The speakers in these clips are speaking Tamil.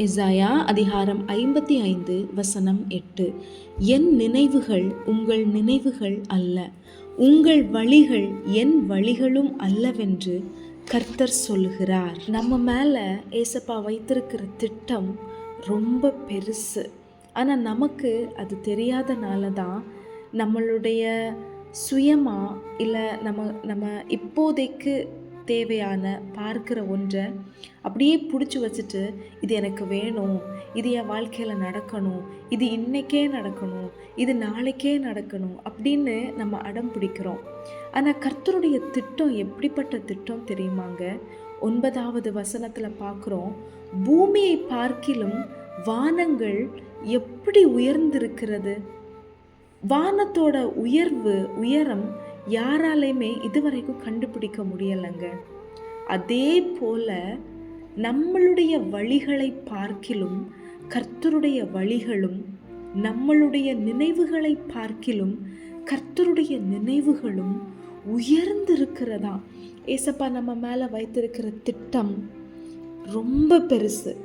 எசாயா அதிகாரம் ஐம்பத்தி ஐந்து வசனம் எட்டு. என் நினைவுகள் உங்கள் நினைவுகள் அல்ல. உங்கள் வழிகள் என் வழிகளும் அல்லவென்று கர்த்தர் சொல்லுகிறார். நம்ம மேலே ஏசப்பா வைத்திருக்கிற திட்டம் ரொம்ப பெருசு. ஆனால் நமக்கு அது தெரியாதனால தான் நம்மளுடைய சுயமாக இல்லை நம்ம நம்ம இப்போதைக்கு தேவையான பார்க்குற ஒன்றை அப்படியே பிடிச்சி வச்சுட்டு இது எனக்கு வேணும். இது என் வாழ்க்கையில் நடக்கணும். இது இன்னைக்கே நடக்கணும். இது நாளைக்கே நடக்கணும். அப்படின்னு நம்ம அடம் பிடிக்கிறோம். ஆனால் கர்த்தருடைய திட்டம் எப்படிப்பட்ட திட்டம் தெரியுமாங்க? ஒன்பதாவது வசனத்தில் பார்க்குறோம் பூமியை பார்க்கிலும் வானங்கள் எப்படி உயர்ந்திருக்கிறது? வானத்தோட உயர்வு உயரம் யாராலையுமே இதுவரைக்கும் கண்டுபிடிக்க முடியலைங்க. அதே போல நம்மளுடைய வழிகளை பார்க்கிலும் கர்த்தருடைய வழிகளும் நம்மளுடைய நினைவுகளை பார்க்கிலும் கர்த்தருடைய நினைவுகளும் உயர்ந்திருக்கிறதா? ஏசப்பா நம்ம மேலே வைத்திருக்கிற திட்டம் ரொம்ப பெருசு.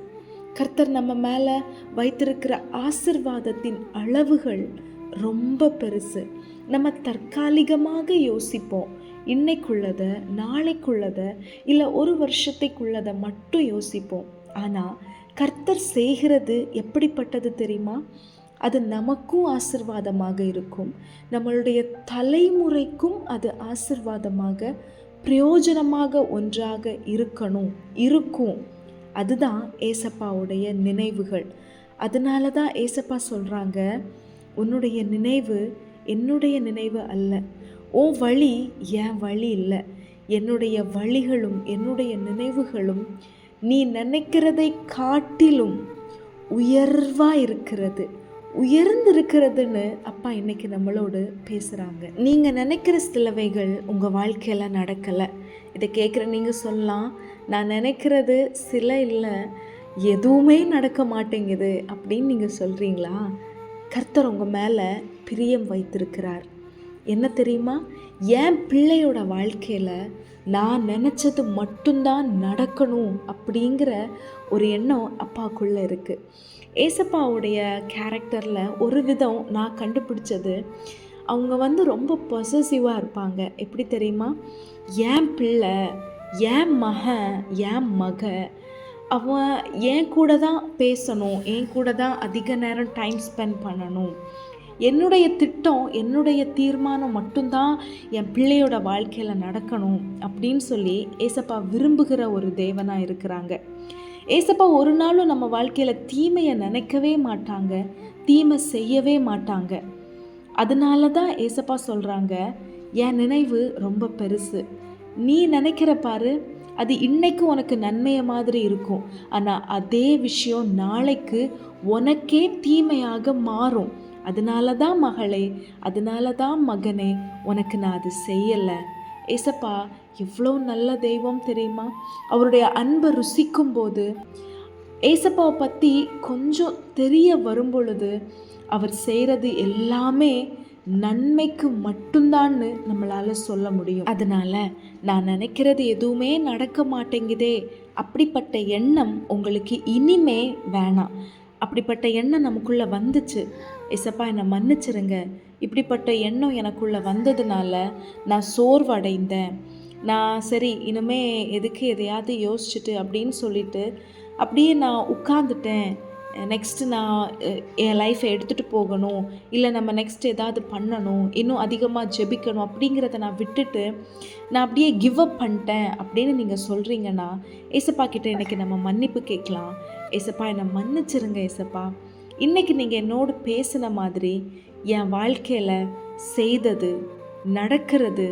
கர்த்தர் நம்ம மேலே வைத்திருக்கிற ஆசிர்வாதத்தின் அளவுகள் ரொம்ப பெருசு. நம்ம தற்காலிகமாக யோசிப்போம். இன்னைக்குள்ளதை நாளைக்குள்ளதை இல்லை ஒரு வருஷத்துக்குள்ளதை மட்டும் யோசிப்போம். ஆனால் கர்த்தர் செய்கிறது எப்படிப்பட்டது தெரியுமா? அது நமக்கும் ஆசிர்வாதமாக இருக்கும். நம்மளுடைய தலைமுறைக்கும் அது ஆசிர்வாதமாக பிரயோஜனமாக ஒன்றாக இருக்கணும் இருக்கும். அதுதான் ஏசப்பாவுடைய நினைவுகள். அதனால தான் ஏசப்பா சொல்கிறாங்க உன்னுடைய நினைவு என்னுடைய நினைவு அல்ல. ஓ வழி என் வழி இல்லை. என்னுடைய வழிகளும் என்னுடைய நினைவுகளும் நீ நினைக்கிறதை காட்டிலும் உயர்வாக இருக்கிறது. உயர்ந்திருக்கிறதுன்னு அப்பா இன்னைக்கு நம்மளோடு பேசுகிறாங்க நீங்கள் நினைக்கிற சிலவைகள் உங்கள் வாழ்க்கையில் நடக்கலை. இதை கேட்குற நீங்கள் சொல்லலாம். நான் நினைக்கிறது சில இல்லை எதுவுமே நடக்க மாட்டேங்குது அப்படின்னு நீங்கள் சொல்கிறீங்களா கர்த்தர் உங்கள் மேலே பிரியம் வைத்திருக்கிறார். என்ன தெரியுமா? என் பிள்ளையோட வாழ்க்கையில் நான் நினச்சது மட்டும்தான் நடக்கணும் அப்படிங்கிற ஒரு எண்ணம் அப்பாக்குள்ளே இருக்குது ஏசப்பாவுடைய கேரக்டரில் ஒரு விதம் நான் கண்டுபிடிச்சது அவங்க வந்து ரொம்ப பொசசிவாக இருப்பாங்க. எப்படி தெரியுமா? என் பிள்ளை என் மகன் என் மக அவன் என் கூட தான் பேசணும் என் கூட தான் அதிக நேரம் டைம் ஸ்பெண்ட் பண்ணணும். என்னுடைய திட்டம் என்னுடைய தீர்மானம் மட்டும்தான் என் பிள்ளையோட வாழ்க்கையில் நடக்கணும் அப்படின்னு சொல்லி ஏசப்பா விரும்புகிற ஒரு தேவனாக இருக்கிறாங்க. ஏசப்பா ஒரு நாளும் நம்ம வாழ்க்கையில் தீமையை நினைக்கவே மாட்டாங்க தீமை செய்யவே மாட்டாங்க. அதனால தான் ஏசப்பா சொல்கிறாங்க என் நினைவு ரொம்ப பெருசு. நீ நினைக்கிற பாரு அது இன்னைக்கு உனக்கு நன்மையை மாதிரி இருக்கும். ஆனால் அதே விஷயம் நாளைக்கு உனக்கே தீமையாக மாறும். அதனால தான் மகளே அதனால தான் மகனே உனக்கு நான் அது செய்யலை. ஏசப்பா எவ்வளோ நல்ல தெய்வம் தெரியுமா? அவருடைய அன்பை ருசிக்கும் போது ஏசப்பாவை பற்றி கொஞ்சம் தெரிய வரும் பொழுது அவர் செய்கிறது எல்லாமே நன்மைக்கு மட்டும்தான்னு நம்மளால் சொல்ல முடியும். அதனால் நான் நினைக்கிறது எதுவுமே நடக்க மாட்டேங்குதே. அப்படிப்பட்ட எண்ணம் உங்களுக்கு இனிமே வேணாம். அப்படிப்பட்ட எண்ணம் நமக்குள்ளே வந்துச்சு. இசப்பா என்னை மன்னிச்சிருங்க. இப்படிப்பட்ட எண்ணம் எனக்குள்ளே வந்ததுனால நான் சோர்வடைந்தேன். நான் சரி இனிமே எதுக்கு எதையாவது யோசிச்சுட்டு அப்படின்னு சொல்லிட்டு அப்படியே நான் உட்காந்துட்டேன் நெக்ஸ்ட்டு நான் என் லைஃப்பை எடுத்துகிட்டு போகணும். இல்லை நம்ம நெக்ஸ்ட் ஏதாவது பண்ணணும். இன்னும் அதிகமாக ஜெபிக்கணும் அப்படிங்கிறத நான் விட்டுட்டு நான் அப்படியே கிவ் அப் பண்ணிட்டேன் அப்படின்னு நீங்கள் சொல்கிறீங்கன்னா ஏசப்பா கிட்டே இன்றைக்கி நம்ம மன்னிப்பு கேட்கலாம். ஏசப்பா என்னை மன்னிச்சிருங்க ஏசப்பா. இன்றைக்கி நீங்கள் என்னோடு பேசின மாதிரி என் வாழ்க்கையில் செய்தது நடக்கிறது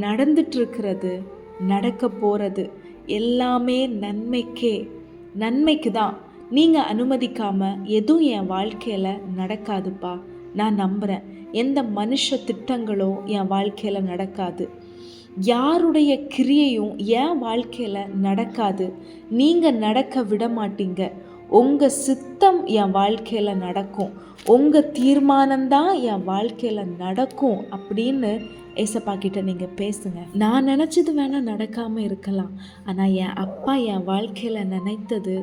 நடந்துட்டுருக்கிறது நடக்க போகிறது எல்லாமே நன்மைக்கே நன்மைக்கு தான் நீங்கள் அனுமதிக்காமல் எதுவும் என் வாழ்க்கையில் நடக்காதுப்பா. நான் நம்புகிறேன் எந்த மனுஷ திட்டங்களோ என் வாழ்க்கையில் நடக்காது. யாருடைய கிரியையும் என் வாழ்க்கையில் நடக்காது. நீங்கள் நடக்க விட மாட்டீங்க. உங்கள் சித்தம் என் வாழ்க்கையில் நடக்கும். உங்கள் தீர்மானம்தான் என் வாழ்க்கையில் நடக்கும் அப்படின்னு ஏசப்பா கிட்ட நீங்கள் பேசுங்க. நான் நினச்சது வேணால் நடக்காமல் இருக்கலாம். ஆனால் என் அப்பா என் வாழ்க்கையில் நினைத்தது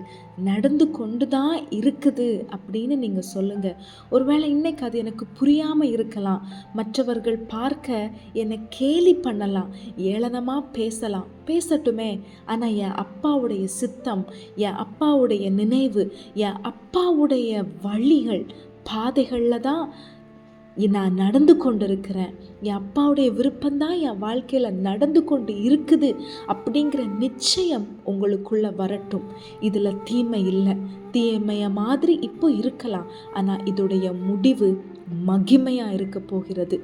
நடந்து கொண்டு தான் இருக்குது அப்படின்னு நீங்கள் சொல்லுங்கள் ஒருவேளை இன்னைக்கு அது எனக்கு புரியாமல் இருக்கலாம். மற்றவர்கள் பார்க்க என்னை கேலி பண்ணலாம். ஏளனமாக பேசலாம். பேசட்டுமே. ஆனால் என் அப்பாவுடைய சித்தம் என் அப்பாவுடைய நினைவு என் அப்பாவுடைய வழிகள் பாதைகளில் தான் நான் நடந்து கொண்டிருக்கிறேன். என் அப்பாவுடைய விருப்பம்தான் என் வாழ்க்கையில் நடந்து கொண்டு இருக்குது அப்படிங்கிற நிச்சயம் உங்களுக்குள்ள வரட்டும். இதில் தீமை இல்லை. தீமைய மாதிரி இப்போ இருக்கலாம். ஆனால் இதோடைய முடிவு மகிமையாக இருக்க போகிறது.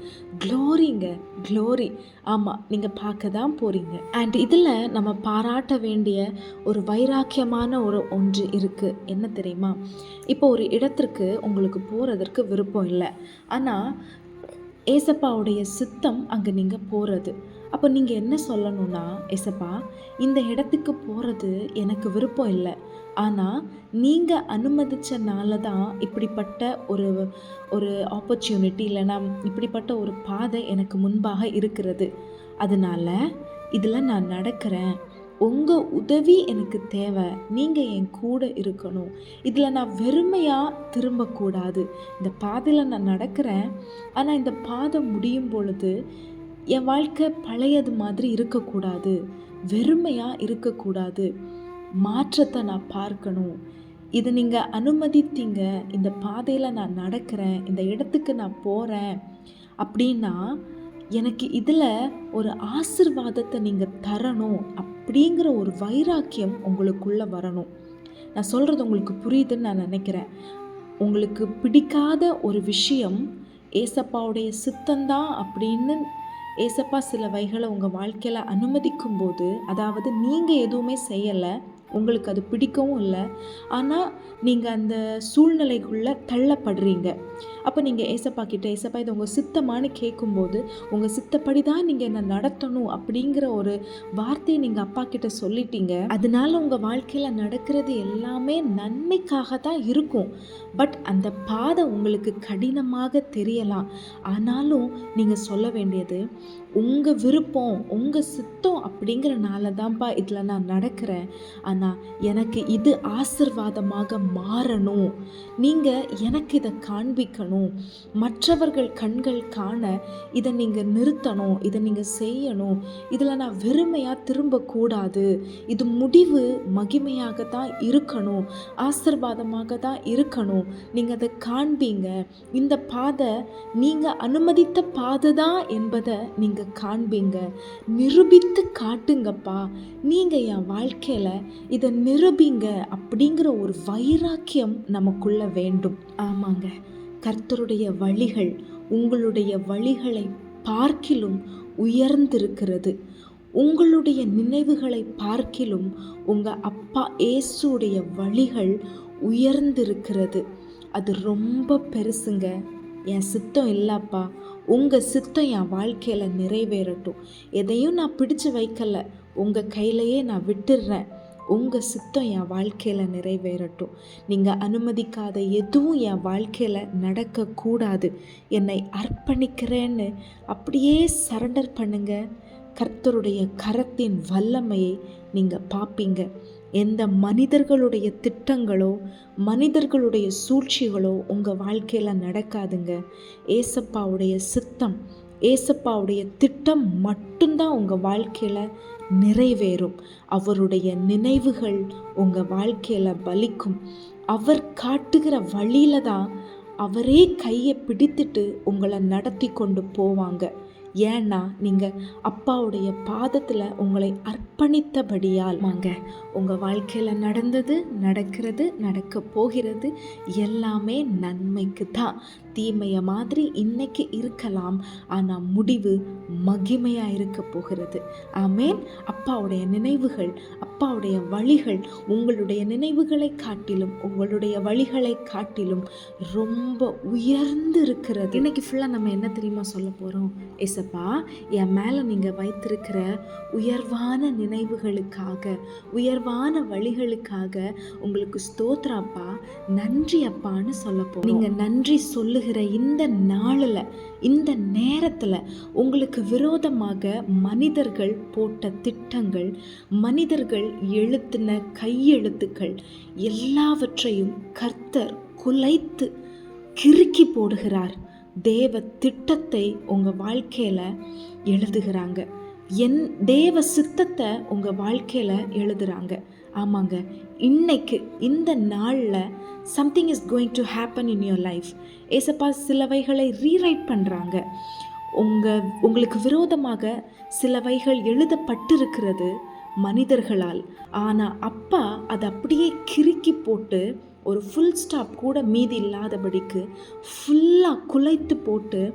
க்ளோரிங்க க்ளோரி ஆமாம் நீங்கள் பார்க்க தான் போகிறீங்க அண்ட் இதில் நம்ம பாராட்ட வேண்டிய ஒரு வைராக்கியமான ஒரு ஒன்று இருக்குது என்ன தெரியுமா? இப்போ ஒரு இடத்திற்கு உங்களுக்கு போகிறதற்கு விருப்பம் இல்லை. ஆனால் ஏசப்பாவுடைய சித்தம் அங்கே நீங்கள் போகிறது அப்போ நீங்கள் என்ன சொல்லணும்னா ஏசப்பா இந்த இடத்துக்கு போகிறது எனக்கு விருப்பம் இல்லை. ஆனால் நீங்கள் அனுமதித்தனால தான் இப்படிப்பட்ட ஒரு ஒரு ஆப்பர்ச்சுனிட்டி இல்லைனா இப்படிப்பட்ட ஒரு பாதை எனக்கு முன்பாக இருக்கிறது. அதனால் இதில் நான் நடக்கிறேன். உங்கள் உதவி எனக்கு தேவை. நீங்கள் என் கூட இருக்கணும். இதில் நான் வெறுமையாக திரும்பக்கூடாது. இந்த பாதையில் நான் நடக்கிறேன். ஆனால் இந்த பாதை முடியும் பொழுது என் வாழ்க்கை பழையது மாதிரி இருக்கக்கூடாது. வெறுமையாக இருக்கக்கூடாது. மாற்றத்தை நான் பார்க்கணும். இது நீங்கள் அனுமதித்தீங்க. இந்த பாதையில் நான் நடக்கிறேன். இந்த இடத்துக்கு நான் போகிறேன் அப்படின்னா எனக்கு இதில் ஒரு ஆசிர்வாதத்தை நீங்கள் தரணும். அப்படிங்கிற ஒரு வைராக்கியம் உங்களுக்குள்ளே வரணும். நான் சொல்கிறது உங்களுக்கு புரியுதுன்னு நான் நினைக்கிறேன். உங்களுக்கு பிடிக்காத ஒரு விஷயம் ஏசப்பாவுடைய சித்தந்தான் அப்படின்னு ஏசப்பா சில வைகளை உங்கள் வாழ்க்கையில் அனுமதிக்கும் போது அதாவது நீங்கள் எதுவுமே செய்யலை உங்களுக்கு அது பிடிக்கவும் இல்லை. ஆனால் நீங்கள் அந்த சூழ்நிலைக்குள்ளே தள்ளப்படுறீங்க. அப்போ நீங்கள் ஏசப்பா கிட்ட ஏசப்பா இதை உங்கள் சித்தமானு கேட்கும்போது உங்கள் சித்தப்படி தான் நீங்கள் என்ன நடத்தணும் அப்படிங்கிற ஒரு வார்த்தையை நீங்கள் அப்பா கிட்ட சொல்லிட்டீங்க. அதனால உங்கள் வாழ்க்கையில் நடக்கிறது எல்லாமே நன்மைக்காக தான் இருக்கும். பட் அந்த பாதை உங்களுக்கு கடினமாக தெரியலாம். ஆனாலும் நீங்கள் சொல்ல வேண்டியது உங்கள் விருப்பம் உங்கள் சித்தம் அப்படிங்கிறனால தான்ப்பா இதில் நான் நடக்கிறேன். ஆனால் எனக்கு இது ஆசிர்வாதமாக மாறணும். நீங்கள் எனக்கு இதை காண்பிக்கணும். மற்றவர்கள் கண்கள் காண இதை நீங்கள் நிறுத்தணும் இதை நீங்கள் செய்யணும். இதில் நான் வெறுமையாக திரும்பக்கூடாது. இது முடிவு மகிமையாக தான் இருக்கணும். ஆசிர்வாதமாக தான் இருக்கணும். நீங்கள் அதை காண்பீங்க. இந்த பாதை நீங்கள் அனுமதித்த பாதை தான் என்பதை நீங்கள் காண்பீங்க. நிரூபித்து காட்டுங்கப்பா. நீங்கள் என் வாழ்க்கையில் இதை நிரூபிங்க அப்படிங்கிற ஒரு வைராக்கியம் நமக்குள்ள வேண்டும். ஆமாங்க. கர்த்தருடைய வழிகள் உங்களுடைய வழிகளை பார்க்கிலும் உயர்ந்திருக்கிறது. உங்களுடைய நினைவுகளை பார்க்கிலும் உங்கள் அப்பா ஏசுடைய வழிகள் உயர்ந்திருக்கிறது. அது ரொம்ப பெருசுங்க. என் சித்தம் இல்லைப்பா. உங்கள் சித்தம் என் வாழ்க்கையில் நிறைவேறட்டும். எதையும் நான் பிடிச்சு வைக்கல. உங்கள் கையிலையே நான் விட்டுடுறேன் உங்கள் சித்தம் என் வாழ்க்கையில் நிறைவேறட்டும். நீங்கள் அனுமதிக்காத எதுவும் என் வாழ்க்கையில் நடக்கக்கூடாது. என்னை அர்ப்பணிக்கிறேன்னு அப்படியே சரண்டர் பண்ணுங்கள் கர்த்தருடைய கரத்தின் வல்லமையை நீங்கள் பார்ப்பீங்க. எந்த மனிதர்களுடைய திட்டங்களோ மனிதர்களுடைய சூழ்ச்சிகளோ உங்கள் வாழ்க்கையில் நடக்காதுங்க. ஏசப்பாவுடைய சித்தம் ஏசப்பாவுடைய திட்டம் மட்டும்தான் உங்கள் வாழ்க்கையில் நிறைவேறும். அவருடைய நினைவுகள் உங்கள் வாழ்க்கையில் பலிக்கும் அவர் காட்டுகிற வழியில தான் அவரே கையை பிடித்துட்டு உங்களை நடத்தி கொண்டு போவாங்க. ஏன்னா நீங்கள் அப்பாவுடைய பாதத்தில் உங்களை அர்ப்பணித்தபடியால் வாங்க. உங்கள் வாழ்க்கையில் நடந்தது நடக்கிறது நடக்க போகிறது எல்லாமே நன்மைக்கு தான் தீமையை மாதிரி இன்னைக்கு இருக்கலாம் ஆனால் முடிவு மகிமையாக இருக்க போகிறது. ஆமேன். அப்பாவுடைய நினைவுகள் அப்பாவுடைய வழிகள் உங்களுடைய நினைவுகளை காட்டிலும் உங்களுடைய வழிகளை காட்டிலும் ரொம்ப உயர்ந்து இருக்கிறது இன்னைக்கு ஃபுல்லாக நம்ம என்ன தெரியுமா சொல்ல போகிறோம் ஏசப்பா என் மேலே நீங்கள் வைத்திருக்கிற உயர்வான நினைவுகளுக்காக உயர்வான வழிகளுக்காக உங்களுக்கு ஸ்தோத்ராப்பா நன்றி அப்பான்னு சொல்லப்போ நீங்கள் நன்றி சொல்லுகிற இந்த நாளில் இந்த நேரத்தில் உங்களுக்கு விரோதமாக மனிதர்கள் போட்ட திட்டங்கள் மனிதர்கள் எழுத்தின கையெழுத்துக்கள் எல்லாவற்றையும் கர்த்தர் குலைத்து கிறுக்கி போடுகிறார். தேவ திட்டத்தை உங்கள் வாழ்க்கையில் எழுதுகிறாங்க. என் தேவ சித்தத்தை உங்கள் வாழ்க்கையில் எழுதுகிறாங்க ஆமாங்க. இன்னைக்கு இந்த நாளில் something is going to happen in your life ஏசப்பா சிலவைகளை ரீரைட் பண்ணுறாங்க உங்கள் உங்களுக்கு விரோதமாக சிலவைகள் எழுதப்பட்டிருக்கிறது மனிதர்களால். ஆனால் அப்பா அதை அப்படியே கிறுக்கி போட்டு ஒரு ஃபுல் ஸ்டாப் கூட மீதி இல்லாதபடிக்கு ஃபுல்லாக குலைத்து போட்டு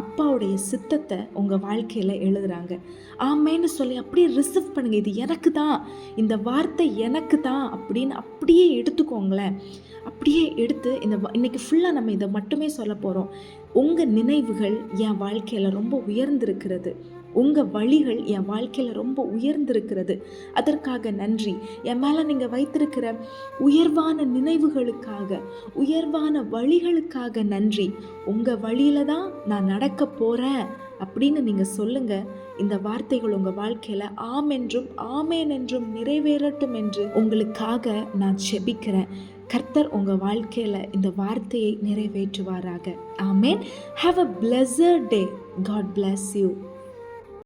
அப்பாவுடைய சித்தத்தை உங்கள் வாழ்க்கையில் எழுதுறாங்க. ஆமேன்னு சொல்லி அப்படியே ரிசீவ் பண்ணுங்க. இது எனக்கு தான் இந்த வார்த்தை எனக்கு தான் அப்படின்னு அப்படியே எடுத்துக்கோங்களேன். அப்படியே எடுத்து இந்த இன்றைக்கி ஃபுல்லாக நம்ம இதை மட்டுமே சொல்ல போகிறோம் உங்கள் நினைவுகள் என் வாழ்க்கையில் ரொம்ப உயர்ந்திருக்கிறது. உங்கள் வழிகள் என் வாழ்க்கையில் ரொம்ப உயர்ந்திருக்கிறது. அதற்காக நன்றி. என் மேலே நீங்கள் வைத்திருக்கிற உயர்வான நினைவுகளுக்காக உயர்வான வழிகளுக்காக நன்றி. உங்கள் வழியில் தான் நான் நடக்க போகிறேன் அப்படின்னு நீங்கள் சொல்லுங்கள் இந்த வார்த்தைகள் உங்கள் வாழ்க்கையில் ஆம் என்றும் ஆமேன் என்றும் நிறைவேறட்டும் என்று உங்களுக்காக நான் செபிக்கிறேன். கர்த்தர் உங்கள் வாழ்க்கையில் இந்த வார்த்தையை நிறைவேற்றுவாராக. ஆமேன். Have a blessed day God bless you